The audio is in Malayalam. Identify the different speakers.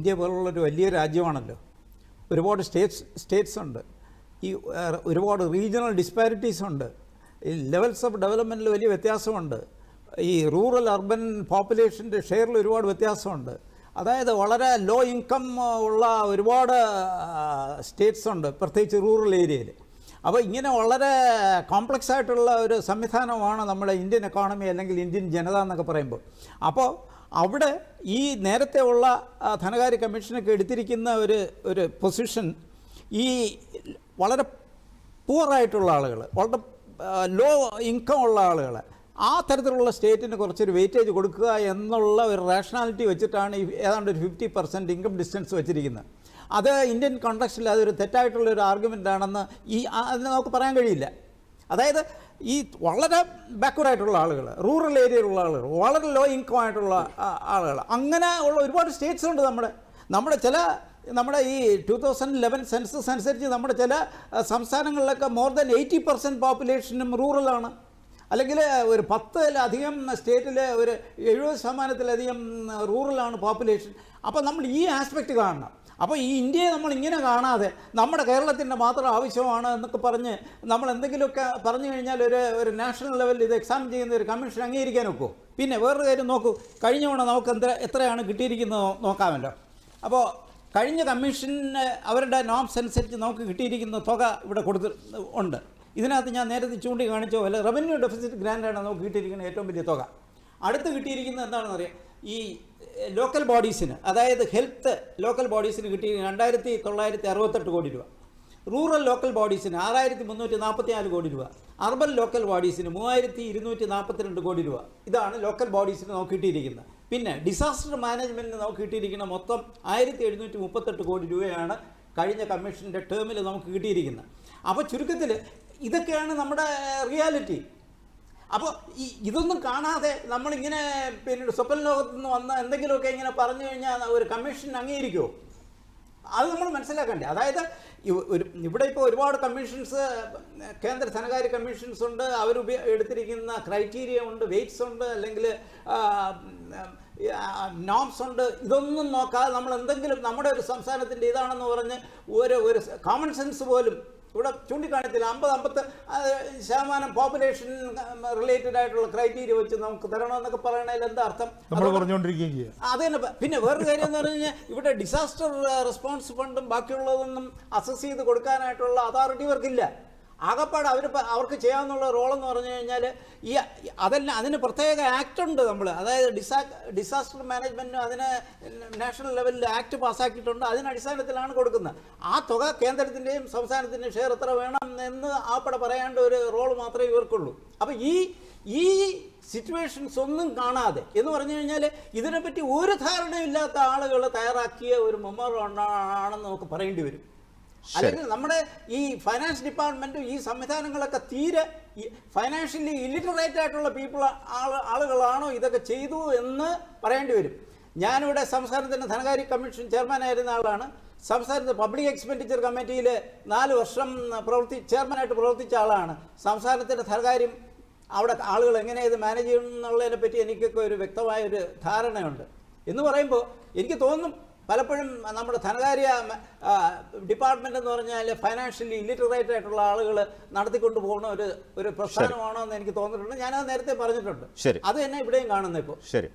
Speaker 1: ഇന്ത്യ പോലുള്ളൊരു വലിയ രാജ്യമാണല്ലോ. ഒരുപാട് സ്റ്റേറ്റ്സ് സ്റ്റേറ്റ്സ് ഉണ്ട്. ഈ ഒരുപാട് റീജിയണൽ ഡിസ്പാരിറ്റീസ് ഉണ്ട്. ഈ ലെവൽസ് ഓഫ് ഡെവലപ്മെന്റിൽ വലിയ വ്യത്യാസമുണ്ട്. ഈ റൂറൽ അർബൻ പോപ്പുലേഷന്റെ ഷെയറിൽ ഒരുപാട് വ്യത്യാസമുണ്ട്. അതായത് വളരെ ലോ ഇൻകം ഉള്ള ഒരുപാട് സ്റ്റേറ്റ്സ് ഉണ്ട് പ്രത്യേകിച്ച് റൂറൽ ഏരിയയിൽ. അപ്പോൾ ഇങ്ങനെ വളരെ കോംപ്ലക്സ് ആയിട്ടുള്ള ഒരു സംവിധാനമാണ് നമ്മുടെ ഇന്ത്യൻ എക്കോണമി അല്ലെങ്കിൽ ഇന്ത്യൻ ജനത എന്നൊക്കെ പറയുമ്പോൾ. അപ്പോൾ അവിടെ ഈ നേരത്തെ ഉള്ള ധനകാര്യ കമ്മീഷനൊക്കെ എടുത്തിരിക്കുന്ന ഒരു ഒരു പൊസിഷൻ ഈ വളരെ പൂറായിട്ടുള്ള ആളുകൾ വളരെ ലോ ഇൻകം ഉള്ള ആളുകൾ ആ തരത്തിലുള്ള സ്റ്റേറ്റിന് കുറച്ചൊരു വെയിറ്റേജ് കൊടുക്കുക എന്നുള്ള ഒരു റാഷണാലിറ്റി വെച്ചിട്ടാണ് ഈ ഏതാണ്ട് ഒരു ഫിഫ്റ്റി പെർസെന്റ് ഇൻകം ഡിസ്റ്റൻസ് വെച്ചിരിക്കുന്നത്. അത് ഇന്ത്യൻ കോണ്ടക്സ്റ്റിൽ അതൊരു തെറ്റായിട്ടുള്ള ഒരു ആർഗ്യുമെന്റ് ആണെന്ന് ഈ നമുക്ക് പറയാൻ കഴിയില്ല. അതായത് ഈ വളരെ ബാക്ക്വേഡ് ആയിട്ടുള്ള ആളുകൾ റൂറൽ ഏരിയയിലുള്ള ആളുകൾ വളരെ ലോ ഇൻകം ആയിട്ടുള്ള ആളുകൾ. അങ്ങനെ ഉള്ള ഒരുപാട് സ്റ്റേറ്റ്സ് ഉണ്ട് നമ്മുടെ. നമ്മുടെ ചില നമ്മുടെ ഈ ടു തൗസൻഡ് ലെവൻ സെൻസസ് അനുസരിച്ച് നമ്മുടെ ചില സംസ്ഥാനങ്ങളിലൊക്കെ മോർ ദാൻ എയ്റ്റി പെർസെന്റ് പോപ്പുലേഷനും റൂറലാണ് അല്ലെങ്കിൽ ഒരു പത്തിലധികം സ്റ്റേറ്റിൽ ഒരു എഴുപത് ശതമാനത്തിലധികം റൂറലാണ് പോപ്പുലേഷൻ. അപ്പോൾ നമ്മൾ ഈ ആസ്പെക്റ്റ് കാണണം. അപ്പോൾ ഈ ഇന്ത്യയെ നമ്മൾ ഇങ്ങനെ കാണാതെ നമ്മുടെ കേരളത്തിന്റെ മാത്രം ആവശ്യമാണ് എന്നൊക്കെ പറഞ്ഞ് നമ്മൾ എന്തെങ്കിലുമൊക്കെ പറഞ്ഞു കഴിഞ്ഞാൽ ഒരു ഒരു നാഷണൽ ലെവലിൽ ഇത് എക്സാം ചെയ്യുന്ന ഒരു കമ്മീഷൻ അംഗീകരിക്കാൻ ഒക്കുമോ പിന്നെ വേറൊരു കാര്യം നോക്കൂ. കഴിഞ്ഞ തവണ നമുക്ക് എന്ത് എത്രയാണ് കിട്ടിയിരിക്കുന്നത് നോക്കാമല്ലോ. അപ്പോൾ കഴിഞ്ഞ കമ്മീഷന് അവരുടെ നോംസ് അനുസരിച്ച് നമുക്ക് കിട്ടിയിരിക്കുന്ന തുക ഇവിടെ കൊടുത്ത് ഉണ്ട്. ഇതിനകത്ത് ഞാൻ നേരത്തെ ചൂണ്ടിക്കാണിച്ച പോലെ റവന്യൂ ഡെഫിസിറ്റ് ഗ്രാൻഡാണ് നമുക്ക് കിട്ടിയിരിക്കുന്ന ഏറ്റവും വലിയ തുക. അടുത്ത് കിട്ടിയിരിക്കുന്നത് എന്താണെന്ന് അറിയാം? ഈ ലോക്കൽ ബോഡീസിന് അതായത് ഹെൽത്ത് ലോക്കൽ ബോഡീസിന് കിട്ടി രണ്ടായിരത്തി തൊള്ളായിരത്തി അറുപത്തെട്ട് കോടി രൂപ. റൂറൽ ലോക്കൽ ബോഡീസിന് ആറായിരത്തി മുന്നൂറ്റി നാൽപ്പത്തി നാല് കോടി രൂപ. അർബൻ ലോക്കൽ ബോഡീസിന് മൂവായിരത്തി ഇരുന്നൂറ്റി നാൽപ്പത്തിരണ്ട് കോടി രൂപ. ഇതാണ് ലോക്കൽ ബോഡീസിന് നമുക്ക് കിട്ടിയിരിക്കുന്നത്. പിന്നെ ഡിസാസ്റ്റർ മാനേജ്മെന്റിന് നമുക്ക് കിട്ടിയിരിക്കുന്ന മൊത്തം ആയിരത്തി എഴുന്നൂറ്റി മുപ്പത്തെട്ട് കോടി രൂപയാണ് കഴിഞ്ഞ കമ്മീഷന്റെ ടേമിൽ നമുക്ക് കിട്ടിയിരിക്കുന്നത്. അപ്പോൾ ചുരുക്കത്തിൽ ഇതൊക്കെയാണ് നമ്മുടെ റിയാലിറ്റി. അപ്പോൾ ഈ ഇതൊന്നും കാണാതെ നമ്മളിങ്ങനെ പിന്നെ സ്വപ്ന ലോകത്തു നിന്ന് വന്ന എന്തെങ്കിലുമൊക്കെ ഇങ്ങനെ പറഞ്ഞു കഴിഞ്ഞാൽ ഒരു കമ്മീഷൻ അംഗീകരിക്കുമോ അത് നമ്മൾ മനസ്സിലാക്കണ്ടേ. അതായത് ഒരു ഇവിടെ ഇപ്പോൾ ഒരുപാട് കമ്മീഷൻസ് കേന്ദ്ര ധനകാര്യ കമ്മീഷൻസ് ഉണ്ട്. അവർ എടുത്തിരിക്കുന്ന ക്രൈറ്റീരിയ ഉണ്ട് വെയ്റ്റ്സ് ഉണ്ട് അല്ലെങ്കിൽ നോംസ് ഉണ്ട്. ഇതൊന്നും നോക്കാതെ നമ്മൾ എന്തെങ്കിലും നമ്മുടെ ഒരു സംസ്ഥാനത്തിന്റെ ഇതാണെന്ന് പറഞ്ഞ് ഒരു ഒരു കോമൺ സെൻസ് പോലും ഇവിടെ ചൂണ്ടിക്കാണിച്ചില്ല അമ്പത് അമ്പത്ത് ശതമാനം പോപ്പുലേഷൻ റിലേറ്റഡ് ആയിട്ടുള്ള ക്രൈറ്റീരിയ വെച്ച് നമുക്ക് തരണമെന്നൊക്കെ പറയണതിൽ എന്താ അർത്ഥം? അത് തന്നെ പിന്നെ വേറൊരു കാര്യം എന്ന് പറഞ്ഞു കഴിഞ്ഞാൽ ഇവിടെ ഡിസാസ്റ്റർ റെസ്പോൺസ് ഫണ്ടും ബാക്കിയുള്ളതൊന്നും അസസ് ചെയ്ത് കൊടുക്കാനായിട്ടുള്ള അതോറിറ്റി ഇവർക്കില്ല. ആകപ്പാട് അവർ അവർക്ക് ചെയ്യാവുന്ന റോളെന്ന് പറഞ്ഞു കഴിഞ്ഞാൽ ഈ അതെല്ലാം അതിന് പ്രത്യേക ആക്ട് ഉണ്ട് നമ്മൾ അതായത് ഡിസാ ഡിസാസ്റ്റർ മാനേജ്മെന്റിന് അതിന് നാഷണൽ ലെവലിൽ ആക്ട് പാസ്സാക്കിയിട്ടുണ്ട്. അതിന് അടിസ്ഥാനത്തിലാണ് കൊടുക്കുന്നത്. ആ തുക കേന്ദ്രത്തിന്റെയും സംസ്ഥാനത്തിന്റെയും ഷെയർ എത്ര വേണം എന്ന് ആപ്പടെ പറയാണ്ട് ഒരു റോൾ മാത്രമേ ഇവർക്കുള്ളൂ. അപ്പോൾ ഈ ഈ സിറ്റുവേഷൻസ് ഒന്നും കാണാതെ എന്ന് പറഞ്ഞു കഴിഞ്ഞാൽ ഇതിനെപ്പറ്റി ഒരു ധാരണയില്ലാത്ത ആളുകൾ തയ്യാറാക്കിയ ഒരു മെമ്മോറോ ആണെന്ന് നമുക്ക് പറയേണ്ടി വരും. അല്ലെങ്കിൽ നമ്മുടെ ഈ ഫൈനാൻസ് ഡിപ്പാർട്ട്മെന്റും ഈ സംവിധാനങ്ങളൊക്കെ തീരെ ഫൈനാൻഷ്യലി ഇല്ലിറ്ററേറ്റ് ആയിട്ടുള്ള പീപ്പിൾ ആളുകളാണോ ഇതൊക്കെ ചെയ്തു എന്ന് പറയേണ്ടി വരും. ഞാനിവിടെ സംസ്ഥാനത്തിന്റെ ധനകാര്യ കമ്മീഷൻ ചെയർമാനായിരുന്ന ആളാണ്. സംസ്ഥാനത്ത് പബ്ലിക് എക്സ്പെൻഡിച്ചർ കമ്മിറ്റിയിൽ നാല് വർഷം പ്രവർത്തി ചെയർമാനായിട്ട് പ്രവർത്തിച്ച ആളാണ്. സംസ്ഥാനത്തിന്റെ ധനകാര്യം അവിടെ ആളുകൾ എങ്ങനെ ഇത് മാനേജ് ചെയ്യണം എന്നുള്ളതിനെ പറ്റി എനിക്കൊക്കെ ഒരു വ്യക്തമായ ഒരു ധാരണയുണ്ട്. എന്ന് പറയുമ്പോൾ എനിക്ക് തോന്നും പലപ്പോഴും നമ്മുടെ ധനകാര്യ ഡിപ്പാർട്ട്മെന്റ് എന്ന് പറഞ്ഞാൽ ഫൈനാൻഷ്യലി ഇല്ലിറ്ററേറ്റ് ആയിട്ടുള്ള ആളുകൾ നടത്തിക്കൊണ്ട് പോകുന്ന ഒരു ഒരു പ്രസ്ഥാനമാണോ എന്ന് എനിക്ക് തോന്നിയിട്ടുണ്ട്. ഞാനത് നേരത്തെ പറഞ്ഞിട്ടുണ്ട്.
Speaker 2: ശരി.
Speaker 1: അത് തന്നെ ഇവിടെയും കാണുന്നത് ഇപ്പോൾ
Speaker 2: ശരി.